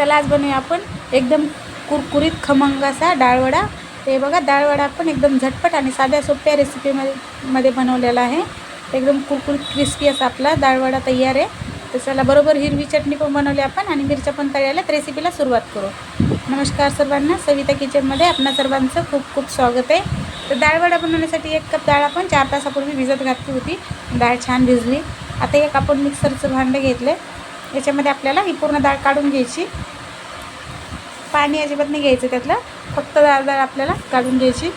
चला आज बनवूया आपण एकदम कुरकुरीत खमंग असा डाळवडा. ते बघा डाळवडा पण एकदम झटपट आणि साध्या सोप्या रेसिपीमध्ये मध्ये बनवलेला आहे. एकदम कुरकुरीत क्रिस्पी असा आपला डाळवडा तयार आहे. तर चला बरोबर हिरवी चटणी पण बनवली आपण आणि मिरच्या पण तळल्या तर रेसिपीला सुरुवात करू. नमस्कार सर्वांना सविता किचनमध्ये आपणा सर्वांचं खूप खूप स्वागत आहे. तर डाळवडा बनवण्यासाठी एक कप डाळ आपण चार तासापूर्वी भिजत घातली होती. डाळ छान भिजली. आता एक आपण मिक्सरचं भांडं घेतलं याच्यामध्ये आपल्याला ही पूर्ण डाळ काढून घ्यायची. पाणी अजिबात नाही घ्यायचं त्यातलं. फक्त डाळ डाळ आपल्याला काढून घ्यायची.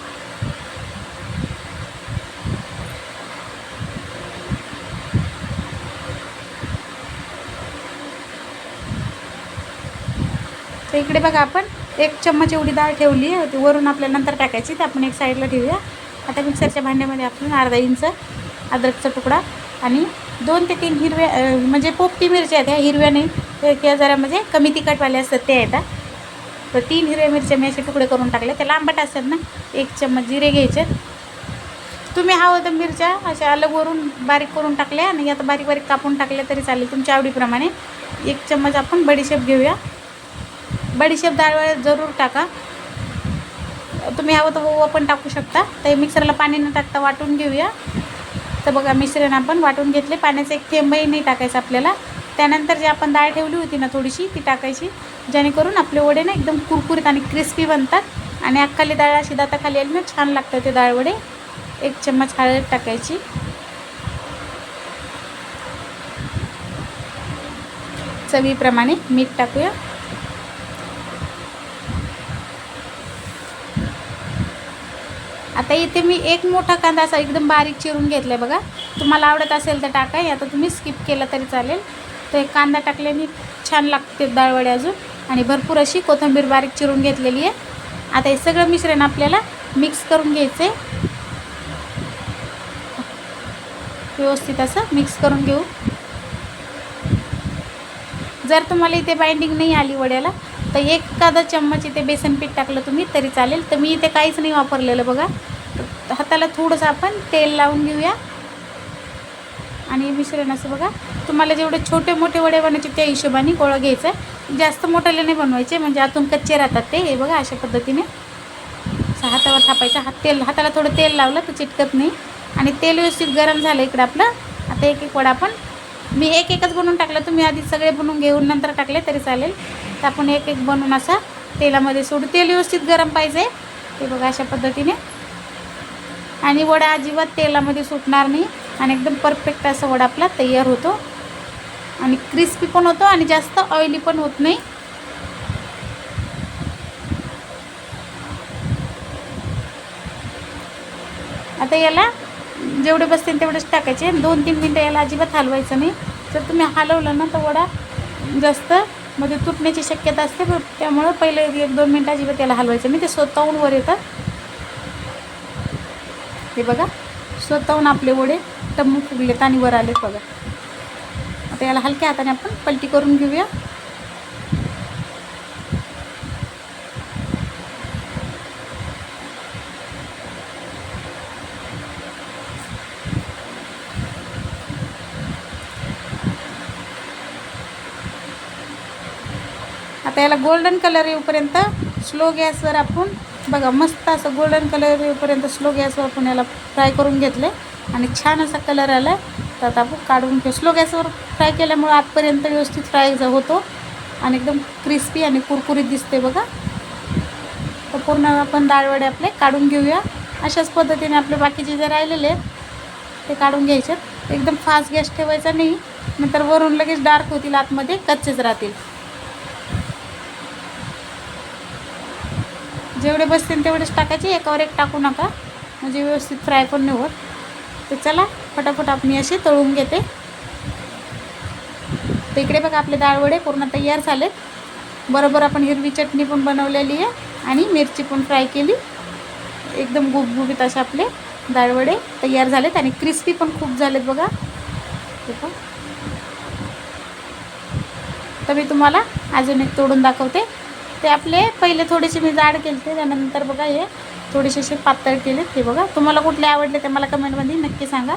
तर इकडे बघा आपण एक चम्मच एवढी डाळ ठेवली आहे. ती वरून आपल्याला नंतर टाकायची. तर आपण एक साईडला ठेवूया. आता मिक्सरच्या भांड्यामध्ये आपण अर्धा इंच अद्रकचा तुकडा आणि दोन ते तीन हिरव्या म्हणजे पोपटी मिरच्या आहेत ह्या हिरव्या नाही किंवा जरा म्हणजे कमी तिखटवाले असतात त्या येतात तर तीन हिरव्या मिरच्या मी असे तुकडे करून टाकले त्या लांबट असतात ना एक चम्मच जिरे घ्यायचे. तुम्ही हवं तर मिरच्या अशा अलगवरून बारीक करून टाकल्या आणि आता बारीक बारीक कापून टाकल्या तरी चालेल तुमच्या आवडीप्रमाणे. एक चम्मच आपण बडीशेप घेऊया. बडीशेप डाळ जरूर टाका. तुम्ही हवं तर ओवा पण टाकू शकता. तर मिक्सरला पाणी न टाकता वाटून घेऊया. तर बघा मिश्रण आपण वाटून घेतले. पाण्याचं एक थेंबही नाही टाकायचं आपल्याला. त्यानंतर जे आपण डाळ ठेवली होती ना थोडीशी ती टाकायची. जेणेकरून आपले वडे ना एकदम कुरकुरीत आणि क्रिस्पी बनतात. आणि अख्खाली डाळ अशी दाताखाली आली ना छान लागतं ते डाळ वडे. एक चम्मच हळद टाकायची. चवीप्रमाणे मीठ टाकूया. आता इथे मी एक मोठा कांदा असा एकदम बारीक चिरून घेतला आहे बघा. तुम्हाला आवडत असेल तर टाका. आता तुम्ही स्किप केलं तरी चालेल. तर एक कांदा टाकल्याने छान लागते डाळवडे अजून. आणि भरपूर अशी कोथिंबीर बारीक चिरून घेतलेली आहे. आता हे सगळं मिश्रण आपल्याला मिक्स करून घ्यायचं आहे व्यवस्थित असं मिक्स करून घेऊ. जर तुम्हाला इथे बाइंडिंग नाही आली वड्याला तर एखादा चम्मच इथे बेसन पीठ टाकलं तुम्ही तरी चालेल. तर मी इथे काहीच नाही वापरलेलं बघा. हाताला थोडंसं आपण तेल लावून घेऊया. आणि मिश्रण असं बघा. तुम्हाला जेवढे छोटे मोठे वडे बनवायचे त्या हिशोबाने गोळा घ्यायचा जास्त मोठाले नाही बनवायचे म्हणजे आतून कच्चे राहतात ते. हे बघा अशा पद्धतीने. असं हातावर थापायचं. हात तेल हाताला थोडं तेल लावलं तर चिटकत नाही. आणि तेल व्यवस्थित गरम झालं इकडं आपलं. आता एक एक वडा आपण मी एक एकच बनवून टाकलं. तुम्ही आधी सगळे बनवून घेऊन नंतर टाकले तरी चालेल. तर आपण एक एक बनवून असा तेलामध्ये सोडू तेल व्यवस्थित गरम पाहिजे. ते बघा अशा पद्धतीने. आणि वडा अजिबात तेलामध्ये सुटणार नाही. आणि एकदम परफेक्ट असा वडा आपला तयार होतो. आणि क्रिस्पी पण होतो आणि जास्त ऑइली पण होत नाही. आता याला जेवढे बसतील तेवढेच टाकायचे. दोन तीन मिनटं याला अजिबात हलवायचं नाही. जर तुम्ही हलवलं ना तर वडा जास्त म्हणजे तुटण्याची शक्यता असते. त्यामुळं पहिले एक दोन मिनटं अजिबात याला हलवायचं नाही. ते स्वतःहून वर येतात. हे बघा. स्वतःहून आपले वडे टम्मू फुगलेत आणि वर आलेत बघा. आता याला हलक्या हाताने आपण पलटी करून घेऊया. आता याला गोल्डन कलर येऊपर्यंत स्लो गॅसवर आपण बघा मस्त असं गोल्डन कलर येऊपर्यंत स्लो गॅसवर आपण याला फ्राय करून घेतले. आणि छान असा कलर आला. तर आता आपण काढून घेऊ. स्लो गॅसवर फ्राय केल्यामुळं आतपर्यंत व्यवस्थित फ्राय होतो. आणि एकदम क्रिस्पी आणि कुरकुरीत दिसते बघा. तर पूर्ण आपण डाळवडे आपले काढून घेऊया. अशाच पद्धतीने आपले बाकीचे जे राहिलेले आहेत ते काढून घ्यायचे. एकदम फास्ट गॅस ठेवायचा नाही. नंतर वरून लगेच डार्क होतील आतमध्ये कच्चेच राहतील. जेवढे बसतील तेवढेच टाकायचे. एकावर एक टाकू नका. म्हणजे व्यवस्थित फ्राय पण नाही होत. तर चला फटाफट आपण मी असे तळून घेते. तर इकडे बघा आपले डाळवडे पूर्ण तयार झालेत. बरोबर आपण हिरवी चटणी पण बनवलेली आहे आणि मिरची पण फ्राय केली. एकदम गुबगुबीत असे आपले डाळवडे तयार झालेत आणि क्रिस्पी पण खूप झालेत बघा. तर मी तुम्हाला अजून एक तोडून दाखवते. ते आपले पहिले थोडेसे मी जाड केले त्यानंतर बघा हे थोडेसे असे पातळ केलेत ते बघा. तुम्हाला कुठले आवडले ते मला कमेंटमध्ये नक्की सांगा.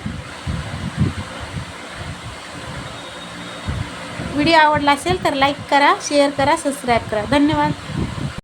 व्हिडिओ आवडला असेल तर लाईक करा शेअर करा सबस्क्राईब करा. धन्यवाद.